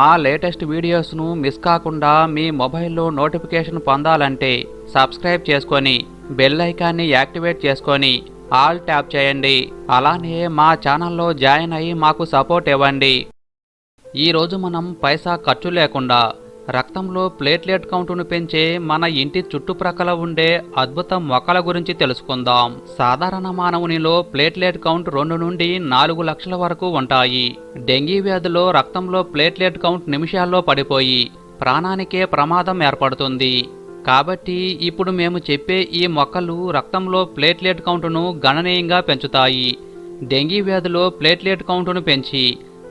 మా latest వీడియోస్ను miss కాకుండా మీ మొబైల్లో నోటిఫికేషన్ పొందాలంటే సబ్స్క్రైబ్ చేసుకొని బెల్ ఐకాన్ని యాక్టివేట్ చేసుకొని ఆల్ ట్యాప్ చేయండి. అలానే మా ఛానల్లో జాయిన్ అయ్యి మాకు సపోర్ట్ ఇవ్వండి. ఈరోజు మనం పైసా ఖర్చు లేకుండా రక్తంలో ప్లేట్లెట్ కౌంటును పెంచే మన ఇంటి చుట్టుప్రక్కల ఉండే అద్భుత మొక్కల గురించి తెలుసుకుందాం. సాధారణ మానవునిలో ప్లేట్లెట్ కౌంట్ రెండు నుండి నాలుగు లక్షల వరకు ఉంటాయి. డెంగీ వ్యాధిలో రక్తంలో ప్లేట్లెట్ కౌంట్ నిమిషాల్లో పడిపోయి ప్రాణానికే ప్రమాదం ఏర్పడుతుంది. కాబట్టి ఇప్పుడు మేము చెప్పే ఈ మొక్కలు రక్తంలో ప్లేట్లెట్ కౌంటును గణనీయంగా పెంచుతాయి. డెంగీ వ్యాధిలో ప్లేట్లెట్ కౌంటును పెంచి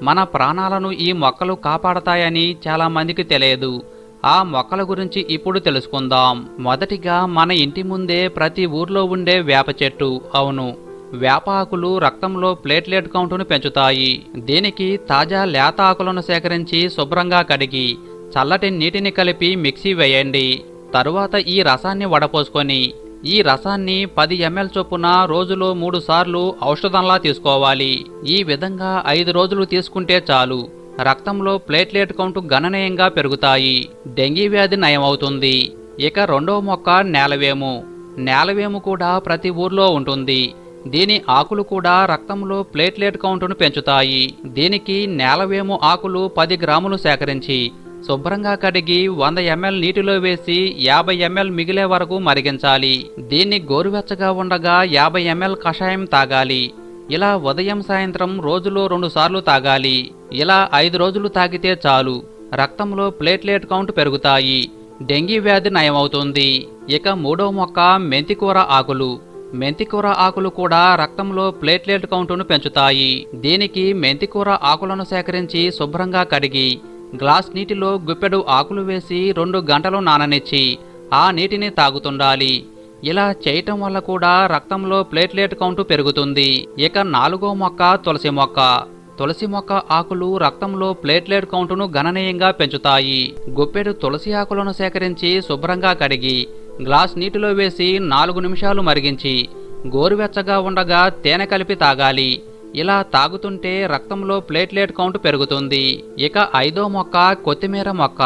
మన ప్రాణాలను ఈ మొక్కలు కాపాడతాయని చాలా మందికి తెలియదు. ఆ మొక్కల గురించి ఇప్పుడు తెలుసుకుందాం. మొదటిగా మన ఇంటి ముందే ప్రతి ఊర్లో ఉండే వేప చెట్టు. అవును. వేప ఆకులు రక్తంలో ప్లేట్లెట్ కౌంటును పెంచుతాయి. దీనికి తాజా లేత ఆకులను సేకరించి శుభ్రంగా కడిగి చల్లటి నీటిని కలిపి మిక్సీ వేయండి. తరువాత ఈ రసాన్ని వడపోసుకొని ఈ రసాన్ని పది ఎంఎల్ చొప్పున రోజులో మూడు సార్లు ఔషధంలా తీసుకోవాలి. ఈ విధంగా ఐదు రోజులు తీసుకుంటే చాలు. రక్తంలో ప్లేట్లెట్ కౌంట్ గణనీయంగా పెరుగుతాయి. డెంగీ వ్యాధి నయమవుతుంది. ఇక రెండవ మొక్క నేలవేము. నేలవేము కూడా ప్రతి ఊర్లో ఉంటుంది. దీని ఆకులు కూడా రక్తంలో ప్లేట్లెట్ కౌంటును పెంచుతాయి. దీనికి నేలవేము ఆకులు పది గ్రాములు సేకరించి శుభ్రంగా కడిగి వంద ఎంఎల్ నీటిలో వేసి యాభై ఎంఎల్ మిగిలే వరకు మరిగించాలి. దీన్ని గోరువెచ్చగా ఉండగా యాభై ఎంఎల్ కషాయం తాగాలి. ఇలా ఉదయం సాయంత్రం రోజులో రెండు సార్లు తాగాలి. ఇలా ఐదు రోజులు తాగితే చాలు. రక్తంలో ప్లేట్లెట్ కౌంట్ పెరుగుతాయి. డెంగీ వ్యాధి నయమవుతుంది. ఇక మూడో మొక్క మెంతికూర ఆకులు. మెంతికూర ఆకులు కూడా రక్తంలో ప్లేట్లెట్ కౌంటును పెంచుతాయి. దీనికి మెంతికూర ఆకులను సేకరించి శుభ్రంగా కడిగి గ్లాస్ నీటిలో గుప్పెడు ఆకులు వేసి రెండు గంటలు నాననిచ్చి ఆ నీటిని తాగుతుండాలి. ఇలా చేయటం వల్ల కూడా రక్తంలో ప్లేట్లెట్ కౌంటు పెరుగుతుంది. ఇక నాలుగో మొక్క తులసి మొక్క. తులసి మొక్క ఆకులు రక్తంలో ప్లేట్లెట్ కౌంటును గణనీయంగా పెంచుతాయి. గుప్పెడు తులసి ఆకులను సేకరించి శుభ్రంగా కడిగి గ్లాస్ నీటిలో వేసి నాలుగు నిమిషాలు మరిగించి గోరువెచ్చగా ఉండగా తేనె కలిపి తాగాలి. ఇలా తాగుతుంటే రక్తంలో ప్లేట్లెట్ కౌంట్ పెరుగుతుంది. ఇక ఐదో మొక్క కొత్తిమీర మొక్క.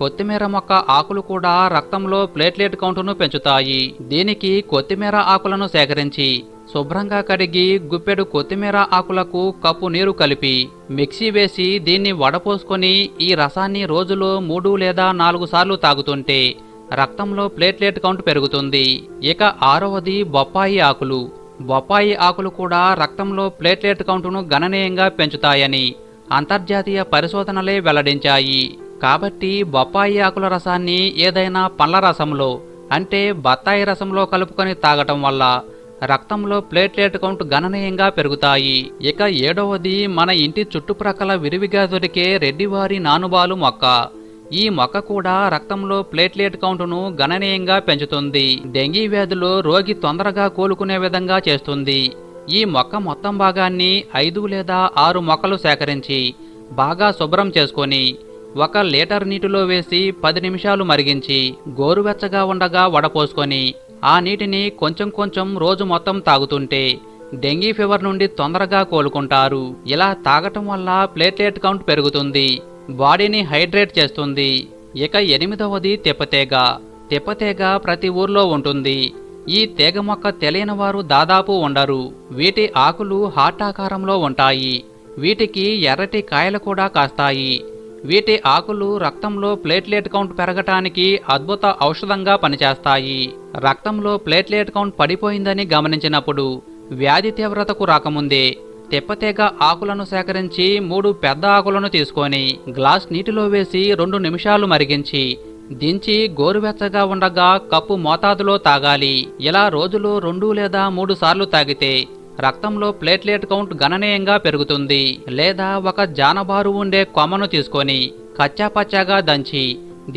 కొత్తిమీర మొక్క ఆకులు కూడా రక్తంలో ప్లేట్లెట్ కౌంటును పెంచుతాయి. దీనికి కొత్తిమీర ఆకులను సేకరించి శుభ్రంగా కడిగి గుప్పెడు కొత్తిమీర ఆకులకు కప్పు నీరు కలిపి మిక్సీ వేసి దీన్ని వడపోసుకొని ఈ రసాన్ని రోజులో మూడు లేదా నాలుగు సార్లు తాగుతుంటే రక్తంలో ప్లేట్లెట్ కౌంట్ పెరుగుతుంది. ఇక ఆరవది బొప్పాయి ఆకులు. బొప్పాయి ఆకులు కూడా రక్తంలో ప్లేట్లెట్ కౌంటును గణనీయంగా పెంచుతాయని అంతర్జాతీయ పరిశోధనలే వెల్లడించాయి. కాబట్టి బొప్పాయి ఆకుల రసాన్ని ఏదైనా పండ్ల రసంలో అంటే బత్తాయి రసంలో కలుపుకొని తాగటం వల్ల రక్తంలో ప్లేట్లెట్ కౌంట్ గణనీయంగా పెరుగుతాయి. ఇక ఏడవది మన ఇంటి చుట్టుప్రక్కల విరివిగా దొరికే రెడ్డివారి నానుబాలు మొక్క. ఈ మొక్క కూడా రక్తంలో ప్లేట్లెట్ కౌంటును గణనీయంగా పెంచుతుంది. డెంగీ వ్యాధులు రోగి తొందరగా కోలుకునే విధంగా చేస్తుంది. ఈ మొక్క మొత్తం భాగాన్ని ఐదు లేదా ఆరు మొక్కలు సేకరించి బాగా శుభ్రం చేసుకొని ఒక లీటర్ నీటిలో వేసి పది నిమిషాలు మరిగించి గోరువెచ్చగా ఉండగా వడపోసుకొని ఆ నీటిని కొంచెం కొంచెం రోజు మొత్తం తాగుతుంటే డెంగీ ఫీవర్ నుండి తొందరగా కోలుకుంటారు. ఇలా తాగటం వల్ల ప్లేట్లెట్ కౌంట్ పెరుగుతుంది. బాడీని హైడ్రేట్ చేస్తుంది. ఇక ఎనిమిదవది తెప్పతేగ. తెప్పతేగ ప్రతి ఊర్లో ఉంటుంది. ఈ తీగ మొక్క తెలియని వారు దాదాపు ఉండరు. వీటి ఆకులు హార్ట్ ఆకారంలో ఉంటాయి. వీటికి ఎర్రటి కాయలు కూడా కాస్తాయి. వీటి ఆకులు రక్తంలో ప్లేట్లెట్ కౌంట్ పెరగటానికి అద్భుత ఔషధంగా పనిచేస్తాయి. రక్తంలో ప్లేట్లెట్ కౌంట్ పడిపోయిందని గమనించినప్పుడు వ్యాధి తీవ్రతకు రాకముందే తెప్పతీగ ఆకులను సేకరించి మూడు పెద్ద ఆకులను తీసుకొని గ్లాస్ నీటిలో వేసి రెండు నిమిషాలు మరిగించి దించి గోరువెచ్చగా ఉండగా కప్పు మోతాదులో తాగాలి. ఇలా రోజులో రెండు లేదా మూడు సార్లు తాగితే రక్తంలో ప్లేట్లెట్ కౌంట్ గణనీయంగా పెరుగుతుంది. లేదా ఒక జానబారు ఉండే కొమ్మను తీసుకొని కచ్చాపచ్చాగా దంచి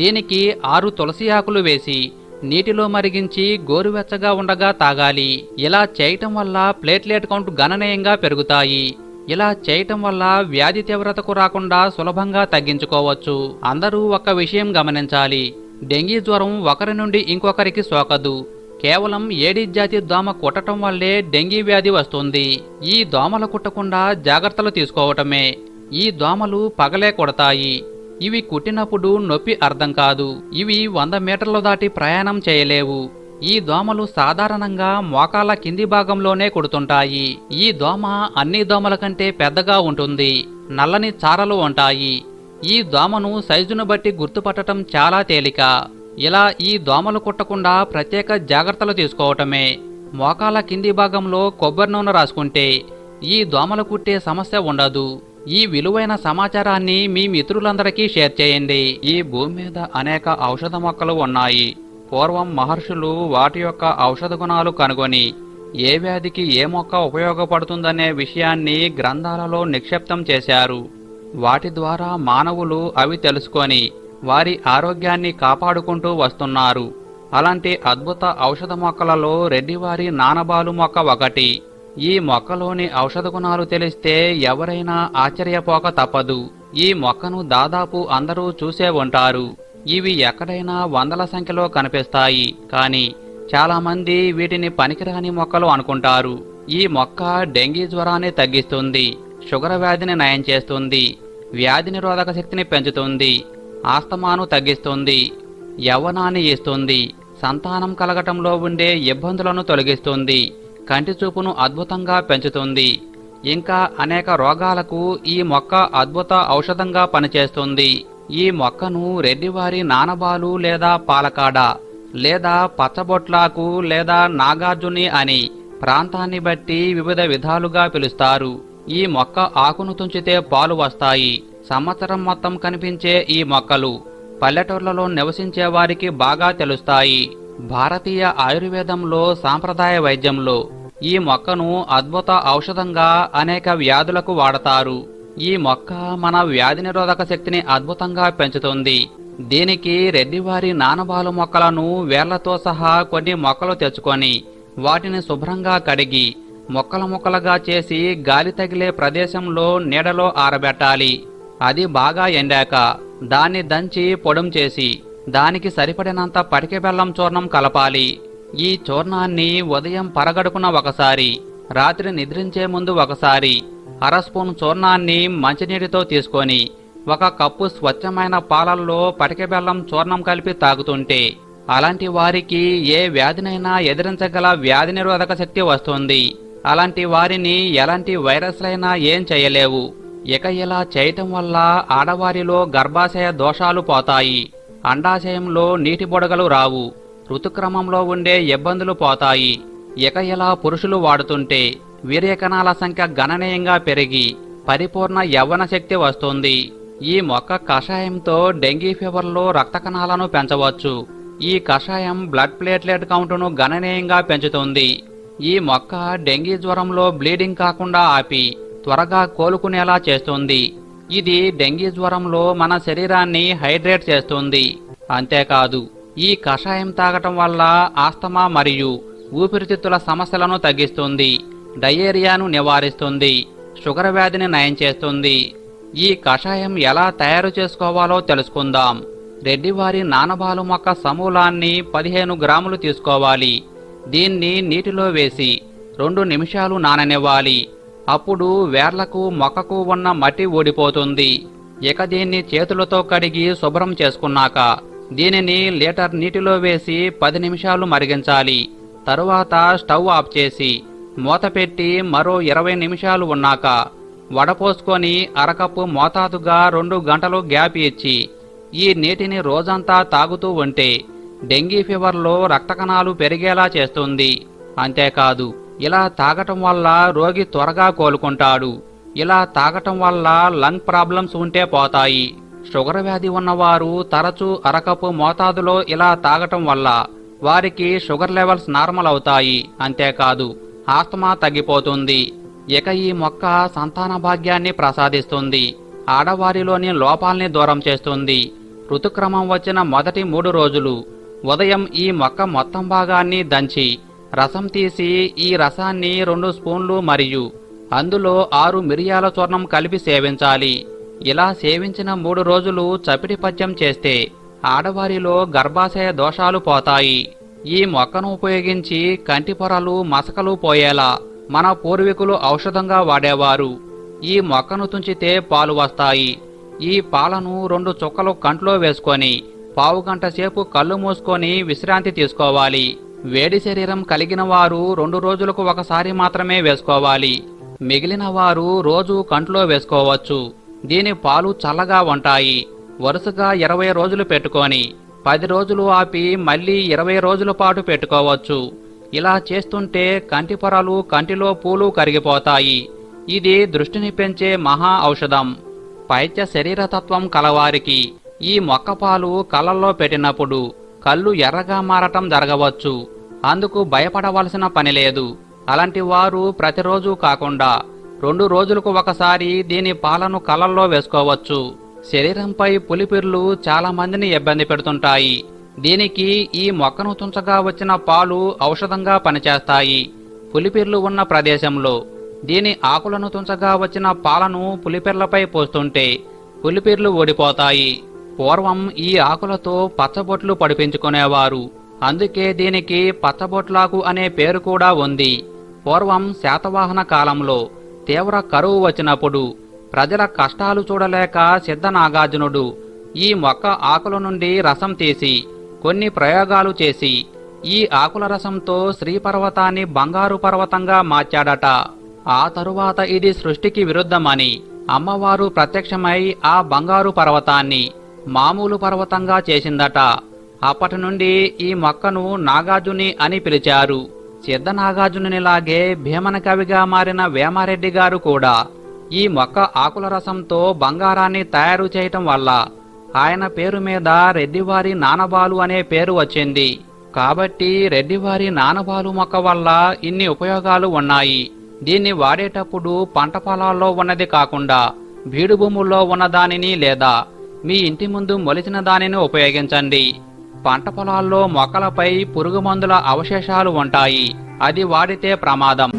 దీనికి ఆరు తులసి ఆకులు వేసి నీటిలో మరిగించి గోరువెచ్చగా ఉండగా తాగాలి. ఇలా చేయటం వల్ల ప్లేట్లెట్ కౌంట్ గణనీయంగా పెరుగుతాయి. ఇలా చేయటం వల్ల వ్యాధి తీవ్రతకు రాకుండా సులభంగా తగ్గించుకోవచ్చు. అందరూ ఒక విషయం గమనించాలి. డెంగీ జ్వరం ఒకరి నుండి ఇంకొకరికి సోకదు. కేవలం ఏడీ జాతి దోమ కుట్టడం వల్లే డెంగీ వ్యాధి వస్తుంది. ఈ దోమలు కుట్టకుండా జాగ్రత్తలు తీసుకోవటమే. ఈ దోమలు పగలే కొడతాయి. ఇవి కుట్టినప్పుడు నొప్పి అర్థం కాదు. ఇవి వంద మీటర్లు దాటి ప్రయాణం చేయలేవు. ఈ దోమలు సాధారణంగా మోకాల కింది భాగంలోనే కుడుతుంటాయి. ఈ దోమ అన్ని దోమల కంటే పెద్దగా ఉంటుంది. నల్లని చారలు ఉంటాయి. ఈ దోమను సైజును బట్టి గుర్తుపట్టడం చాలా తేలిక. ఇలా ఈ దోమలు కుట్టకుండా ప్రత్యేక జాగ్రత్తలు తీసుకోవటమే. మోకాల కింది భాగంలో కొబ్బరి నూనె రాసుకుంటే ఈ దోమలు కుట్టే సమస్య ఉండదు. ఈ విలువైన సమాచారాన్ని మీ మిత్రులందరికీ షేర్ చేయండి. ఈ భూమి మీద అనేక ఔషధ మొక్కలు ఉన్నాయి. పూర్వం మహర్షులు వాటి యొక్క ఔషధ గుణాలు కనుగొని ఏ వ్యాధికి ఏ మొక్క ఉపయోగపడుతుందనే విషయాన్ని గ్రంథాలలో నిక్షిప్తం చేశారు. వాటి ద్వారా మానవులు అవి తెలుసుకొని వారి ఆరోగ్యాన్ని కాపాడుకుంటూ వస్తున్నారు. అలాంటి అద్భుత ఔషధ మొక్కలలో రెడ్డివారి నానబాలు మొక్క ఒకటి. ఈ మొక్కలోని ఔషధ గుణాలు తెలిస్తే ఎవరైనా ఆశ్చర్యపోక తప్పదు. ఈ మొక్కను దాదాపు అందరూ చూసే ఉంటారు. ఇవి ఎక్కడైనా వందల సంఖ్యలో కనిపిస్తాయి. కానీ చాలామంది వీటిని పనికిరాని మొక్కలు అనుకుంటారు. ఈ మొక్క డెంగీ జ్వరాన్ని తగ్గిస్తుంది షుగర్ వ్యాధిని నయం చేస్తుంది వ్యాధి నిరోధక శక్తిని పెంచుతుంది ఆస్తమాను తగ్గిస్తుంది యవ్వనాన్ని ఇస్తుంది సంతానం కలగటంలో ఉండే ఇబ్బందులను తొలగిస్తుంది కంటి చూపును అద్భుతంగా పెంచుతుంది. ఇంకా అనేక రోగాలకు ఈ మొక్క అద్భుత ఔషధంగా పనిచేస్తుంది. ఈ మొక్కను రెడ్డివారి నానబాలు లేదా పాలకాడ లేదా పచ్చబొట్లాకు లేదా నాగార్జుని అని ప్రాంతాన్ని బట్టి వివిధ విధాలుగా పిలుస్తారు. ఈ మొక్క ఆకును తుంచితే పాలు వస్తాయి. సంవత్సరం మొత్తం కనిపించే ఈ మొక్కలు పల్లెటూర్లలో నివసించే వారికి బాగా తెలుస్తాయి. భారతీయ ఆయుర్వేదంలో సాంప్రదాయ వైద్యంలో ఈ మొక్కను అద్భుత ఔషధంగా అనేక వ్యాధులకు వాడతారు. ఈ మొక్క మన వ్యాధి నిరోధక శక్తిని అద్భుతంగా పెంచుతుంది. దీనికి రెడ్డివారి నానబాలు మొక్కలను వేర్లతో సహా కొన్ని మొక్కలు తెచ్చుకొని వాటిని శుభ్రంగా కడిగి మొక్కల మొక్కలుగా చేసి గాలి తగిలే ప్రదేశంలో నీడలో ఆరబెట్టాలి. అది బాగా ఎండాక దాన్ని దంచి పొడం చేసి దానికి సరిపడినంత పటిక బెల్లం చూర్ణం కలపాలి. ఈ చూర్ణాన్ని ఉదయం పరగడుకున్న ఒకసారి రాత్రి నిద్రించే ముందు ఒకసారి అర స్పూన్ చూర్ణాన్ని మంచినీటితో తీసుకొని ఒక కప్పు స్వచ్ఛమైన పాలల్లో పటిక బెల్లం చూర్ణం కలిపి తాగుతుంటే అలాంటి వారికి ఏ వ్యాధినైనా ఎదిరించగల వ్యాధి నిరోధక శక్తి వస్తుంది. అలాంటి వారిని ఎలాంటి వైరస్లైనా ఏం చేయలేవు. ఇక ఇలా చేయటం వల్ల ఆడవారిలో గర్భాశయ దోషాలు పోతాయి. అండాశయంలో నీటి బుడగలు రావు. ఋతుక్రమంలో ఉండే ఇబ్బందులు పోతాయి. ఇక ఇలా పురుషులు వాడుతుంటే వీర్యకణాల సంఖ్య గణనీయంగా పెరిగి పరిపూర్ణ యవ్వన శక్తి వస్తుంది. ఈ మొక్క కషాయంతో డెంగీ ఫీవర్లో రక్త కణాలను పెంచవచ్చు. ఈ కషాయం బ్లడ్ ప్లేట్లెట్ కౌంటును గణనీయంగా పెంచుతుంది. ఈ మొక్క డెంగీ జ్వరంలో బ్లీడింగ్ కాకుండా ఆపి త్వరగా కోలుకునేలా చేస్తుంది. ఇది డెంగీ జ్వరంలో మన శరీరాన్ని హైడ్రేట్ చేస్తుంది. అంతేకాదు ఈ కషాయం తాగటం వల్ల ఆస్తమా మరియు ఊపిరితిత్తుల సమస్యలను తగ్గిస్తుంది డయేరియాను నివారిస్తుంది షుగర్ వ్యాధిని నయం చేస్తుంది. ఈ కషాయం ఎలా తయారు చేసుకోవాలో తెలుసుకుందాం. రెడ్డివారి నానబాలు మొక్క సమూలాన్ని పదిహేను గ్రాములు తీసుకోవాలి. దీన్ని నీటిలో వేసి రెండు నిమిషాలు నాననివ్వాలి. అప్పుడు వేర్లకు మొక్కకు ఉన్న మట్టి ఊడిపోతుంది. ఇక దీన్ని చేతులతో కడిగి శుభ్రం చేసుకున్నాక దీనిని లీటర్ నీటిలో వేసి పది నిమిషాలు మరిగించాలి. తరువాత స్టవ్ ఆఫ్ చేసి మూత పెట్టి మరో ఇరవై నిమిషాలు ఉన్నాక వడపోసుకొని అరకప్పు మోతాదుగా రెండు గంటలు గ్యాప్ ఇచ్చి ఈ నీటిని రోజంతా తాగుతూ ఉంటే డెంగీ ఫీవర్లో రక్తకణాలు పెరిగేలా చేస్తుంది. అంతేకాదు ఇలా తాగటం వల్ల రోగి త్వరగా కోలుకుంటాడు. ఇలా తాగటం వల్ల లంగ్ ప్రాబ్లమ్స్ ఉంటే పోతాయి. షుగర్ వ్యాధి ఉన్నవారు తరచూ అరకపు మోతాదులో ఇలా తాగటం వల్ల వారికి షుగర్ లెవెల్స్ నార్మల్ అవుతాయి. అంతేకాదు ఆస్తమా తగ్గిపోతుంది. ఇక ఈ మొక్క సంతాన భాగ్యాన్ని ప్రసాదిస్తుంది. ఆడవారిలోని లోపాల్ని దూరం చేస్తుంది. ఋతుక్రమం వచ్చిన మొదటి మూడు రోజులు ఉదయం ఈ మొక్క మొత్తం భాగాన్ని దంచి రసం తీసి ఈ రసాన్ని రెండు స్పూన్లు మరియు అందులో ఆరు మిరియాల చూర్ణం కలిపి సేవించాలి. ఇలా సేవించిన మూడు రోజులు చపిటి పద్యం చేస్తే ఆడవారిలో గర్భాశయ దోషాలు పోతాయి. ఈ మొక్కను ఉపయోగించి కంటి పొరలు మసకలు పోయేలా మన పూర్వీకులు ఔషధంగా వాడేవారు. ఈ మొక్కను తుంచితే పాలు వస్తాయి. ఈ పాలను రెండు చుక్కలు కంట్లో వేసుకొని పావు గంట సేపు కళ్ళు మూసుకొని విశ్రాంతి తీసుకోవాలి. వేడి శరీరం కలిగిన వారు రెండు రోజులకు ఒకసారి మాత్రమే వేసుకోవాలి. మిగిలిన వారు రోజు కంట్లో వేసుకోవచ్చు. దీని పాలు చల్లగా ఉంటాయి. వరుసగా ఇరవై రోజులు పెట్టుకొని పది రోజులు ఆపి మళ్ళీ ఇరవై రోజుల పాటు పెట్టుకోవచ్చు. ఇలా చేస్తుంటే కంటి పొరలు కంటిలో పూలు కరిగిపోతాయి. ఇది దృష్టిని పెంచే మహా ఔషధం. పైత్య శరీరతత్వం కలవారికి ఈ మొక్కపాలు కళ్ళల్లో పెట్టినప్పుడు కళ్ళు ఎర్రగా మారటం జరగవచ్చు. అందుకు భయపడవలసిన పని లేదు. అలాంటి వారు ప్రతిరోజు కాకుండా రెండు రోజులకు ఒకసారి దీని పాలను కళ్ళల్లో వేసుకోవచ్చు. శరీరంపై పులిపిర్లు చాలా మందిని ఇబ్బంది పెడుతుంటాయి. దీనికి ఈ మొక్కను తుంచగా వచ్చిన పాలు ఔషధంగా పనిచేస్తాయి. పులిపిర్లు ఉన్న ప్రదేశంలో దీని ఆకులను తుంచగా వచ్చిన పాలను పులిపిర్లపై పోస్తుంటే పులిపిర్లు ఓడిపోతాయి పూర్వం ఈ ఆకులతో పచ్చబొట్లు పడిపించుకునేవారు. అందుకే దీనికి పచ్చబొట్లాకు అనే పేరు కూడా ఉంది. పూర్వం శాతవాహన కాలంలో తీవ్ర కరువు వచ్చినప్పుడు ప్రజల కష్టాలు చూడలేక సిద్ధనాగార్జునుడు ఈ మొక్క ఆకుల నుండి రసం తీసి కొన్ని ప్రయోగాలు చేసి ఈ ఆకుల రసంతో శ్రీపర్వతాన్ని బంగారు పర్వతంగా మార్చాడట. ఆ తరువాత ఇది సృష్టికి విరుద్ధమని అమ్మవారు ప్రత్యక్షమై ఆ బంగారు పర్వతాన్ని మామూలు పర్వతంగా చేసిందట. అప్పటి నుండి ఈ మొక్కను నాగార్జుని అని పిలిచారు. సిద్ధనాగార్జునునిలాగే భీమన కవిగా మారిన వేమారెడ్డి గారు కూడా ఈ మొక్క ఆకుల రసంతో బంగారాన్ని తయారు చేయటం వల్ల ఆయన పేరు మీద రెడ్డివారి నానబాలు అనే పేరు వచ్చింది. కాబట్టి రెడ్డివారి నానబాలు మొక్క వల్ల ఇన్ని ఉపయోగాలు ఉన్నాయి. దీన్ని వాడేటప్పుడు పంట పొలాల్లో ఉన్నది కాకుండా బీడు భూముల్లో లేదా మీ ఇంటి ముందు మొలిచిన దానిని ఉపయోగించండి. పంట పొలాల్లో మొక్కలపై పురుగు మందుల అవశేషాలు ఉంటాయి. అది వాడితే ప్రమాదం.